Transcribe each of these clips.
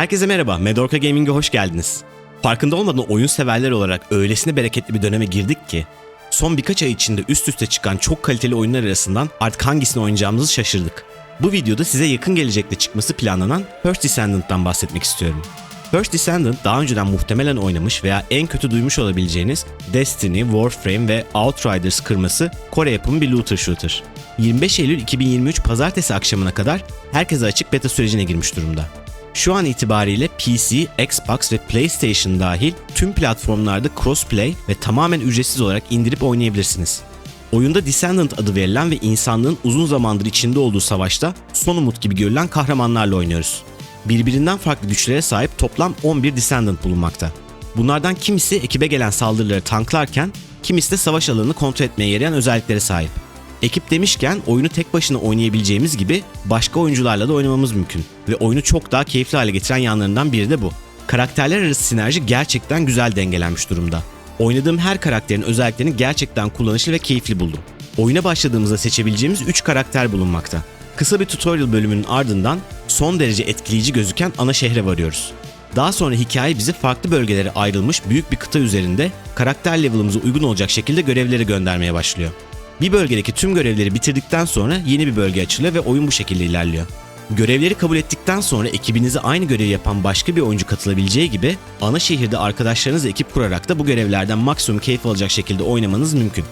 Herkese merhaba, Medorka Gaming'e hoş geldiniz. Farkında olmadan oyun severler olarak öylesine bereketli bir döneme girdik ki, son birkaç ay içinde üst üste çıkan çok kaliteli oyunlar arasından artık hangisini oynayacağımızı şaşırdık. Bu videoda size yakın gelecekte çıkması planlanan First Descendant'tan bahsetmek istiyorum. First Descendant daha önceden muhtemelen oynamış veya en kötü duymuş olabileceğiniz Destiny, Warframe ve Outriders kırması Kore yapımı bir looter shooter. 25 Eylül 2023 pazartesi akşamına kadar herkese açık beta sürecine girmiş durumda. Şu an itibariyle PC, Xbox ve PlayStation dahil tüm platformlarda crossplay ve tamamen ücretsiz olarak indirip oynayabilirsiniz. Oyunda Descendant adı verilen ve insanlığın uzun zamandır içinde olduğu savaşta son umut gibi görülen kahramanlarla oynuyoruz. Birbirinden farklı güçlere sahip toplam 11 Descendant bulunmakta. Bunlardan kimisi ekibe gelen saldırıları tanklarken, kimisi de savaş alanını kontrol etmeye yarayan özelliklere sahip. Ekip demişken oyunu tek başına oynayabileceğimiz gibi başka oyuncularla da oynamamız mümkün ve oyunu çok daha keyifli hale getiren yanlarından biri de bu. Karakterler arası sinerji gerçekten güzel dengelenmiş durumda. Oynadığım her karakterin özelliklerini gerçekten kullanışlı ve keyifli buldum. Oyuna başladığımızda seçebileceğimiz 3 karakter bulunmakta. Kısa bir tutorial bölümünün ardından son derece etkileyici gözüken ana şehre varıyoruz. Daha sonra hikaye bizi farklı bölgelere ayrılmış büyük bir kıta üzerinde karakter level'ımıza uygun olacak şekilde görevleri göndermeye başlıyor. Bir bölgedeki tüm görevleri bitirdikten sonra yeni bir bölge açılıyor ve oyun bu şekilde ilerliyor. Görevleri kabul ettikten sonra ekibinize aynı görevi yapan başka bir oyuncu katılabileceği gibi ana şehirde arkadaşlarınızla ekip kurarak da bu görevlerden maksimum keyif alacak şekilde oynamanız mümkün.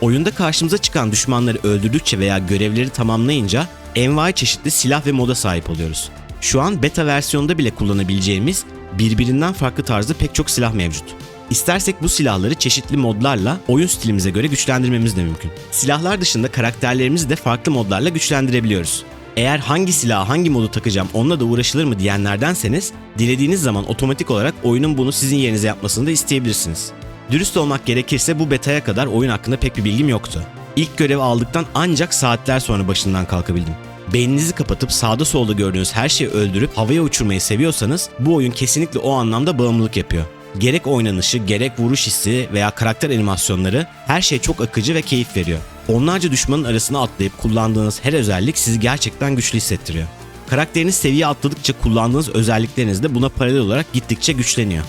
Oyunda karşımıza çıkan düşmanları öldürdükçe veya görevleri tamamlayınca envai çeşitli silah ve moda sahip oluyoruz. Şu an beta versiyonda bile kullanabileceğimiz birbirinden farklı tarzda pek çok silah mevcut. İstersek bu silahları çeşitli modlarla oyun stilimize göre güçlendirmemiz de mümkün. Silahlar dışında karakterlerimizi de farklı modlarla güçlendirebiliyoruz. Eğer hangi silahı hangi modu takacağım onunla da uğraşılır mı diyenlerdenseniz dilediğiniz zaman otomatik olarak oyunun bunu sizin yerinize yapmasını da isteyebilirsiniz. Dürüst olmak gerekirse bu betaya kadar oyun hakkında pek bir bilgim yoktu. İlk görevi aldıktan ancak saatler sonra başından kalkabildim. Beyninizi kapatıp sağda solda gördüğünüz her şeyi öldürüp havaya uçurmayı seviyorsanız bu oyun kesinlikle o anlamda bağımlılık yapıyor. Gerek oynanışı, gerek vuruş hissi veya karakter animasyonları her şey çok akıcı ve keyif veriyor. Onlarca düşmanın arasına atlayıp kullandığınız her özellik sizi gerçekten güçlü hissettiriyor. Karakteriniz seviye atladıkça kullandığınız özellikleriniz de buna paralel olarak gittikçe güçleniyor.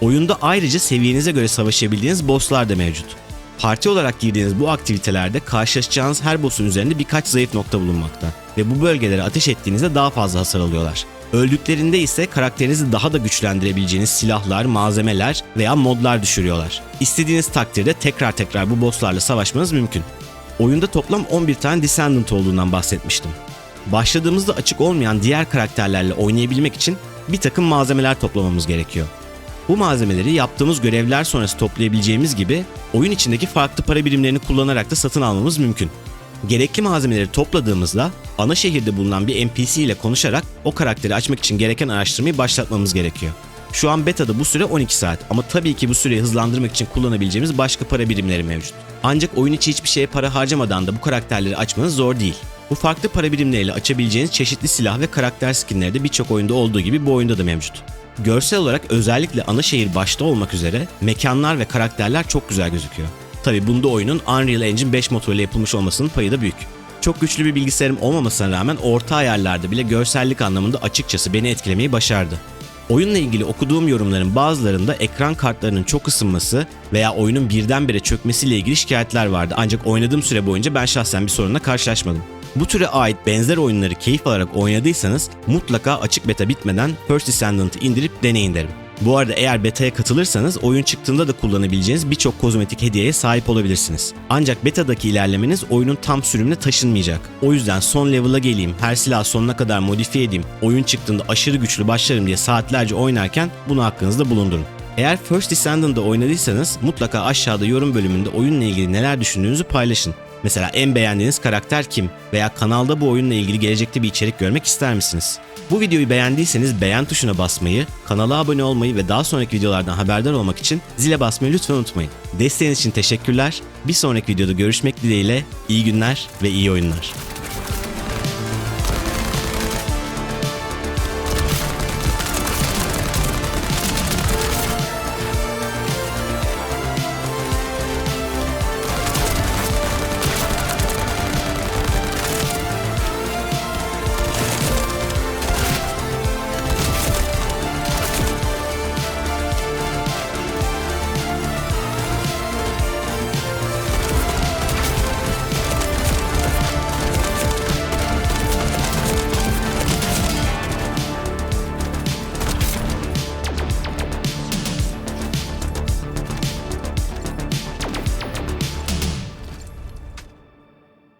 Oyunda ayrıca seviyenize göre savaşabildiğiniz bosslar da mevcut. Parti olarak girdiğiniz bu aktivitelerde karşılaşacağınız her boss'un üzerinde birkaç zayıf nokta bulunmakta ve bu bölgelere ateş ettiğinizde daha fazla hasar alıyorlar. Öldüklerinde ise karakterinizi daha da güçlendirebileceğiniz silahlar, malzemeler veya modlar düşürüyorlar. İstediğiniz takdirde tekrar tekrar bu bosslarla savaşmanız mümkün. Oyunda toplam 11 tane Descendant olduğundan bahsetmiştim. Başladığımızda açık olmayan diğer karakterlerle oynayabilmek için bir takım malzemeler toplamamız gerekiyor. Bu malzemeleri yaptığımız görevler sonrası toplayabileceğimiz gibi oyun içindeki farklı para birimlerini kullanarak da satın almamız mümkün. Gerekli malzemeleri topladığımızda ana şehirde bulunan bir NPC ile konuşarak o karakteri açmak için gereken araştırmayı başlatmamız gerekiyor. Şu an beta'da bu süre 12 saat ama tabii ki bu süreyi hızlandırmak için kullanabileceğimiz başka para birimleri mevcut. Ancak oyun içi hiçbir şeye para harcamadan da bu karakterleri açmanız zor değil. Bu farklı para birimleriyle açabileceğiniz çeşitli silah ve karakter skinleri de birçok oyunda olduğu gibi bu oyunda da mevcut. Görsel olarak özellikle ana şehir başta olmak üzere mekanlar ve karakterler çok güzel gözüküyor. Tabi bunda oyunun Unreal Engine 5 motoruyla yapılmış olmasının payı da büyük. Çok güçlü bir bilgisayarım olmamasına rağmen orta ayarlarda bile görsellik anlamında açıkçası beni etkilemeyi başardı. Oyunla ilgili okuduğum yorumların bazılarında ekran kartlarının çok ısınması veya oyunun birdenbire çökmesiyle ilgili şikayetler vardı. Ancak oynadığım süre boyunca ben şahsen bir sorunla karşılaşmadım. Bu türe ait benzer oyunları keyif alarak oynadıysanız mutlaka açık beta bitmeden First Descendant'ı indirip deneyin derim. Bu arada eğer beta'ya katılırsanız oyun çıktığında da kullanabileceğiniz birçok kozmetik hediyeye sahip olabilirsiniz. Ancak beta'daki ilerlemeniz oyunun tam sürümüne taşınmayacak. O yüzden son level'a geleyim, her silahı sonuna kadar modifiye edeyim, oyun çıktığında aşırı güçlü başlarım diye saatlerce oynarken bunu hakkınızda bulundurun. Eğer First Descendant'da oynadıysanız mutlaka aşağıda yorum bölümünde oyunla ilgili neler düşündüğünüzü paylaşın. Mesela en beğendiğiniz karakter kim? Veya kanalda bu oyunla ilgili gelecekte bir içerik görmek ister misiniz? Bu videoyu beğendiyseniz beğen tuşuna basmayı, kanala abone olmayı ve daha sonraki videolardan haberdar olmak için zile basmayı lütfen unutmayın. Desteğiniz için teşekkürler. Bir sonraki videoda görüşmek dileğiyle iyi günler ve iyi oyunlar.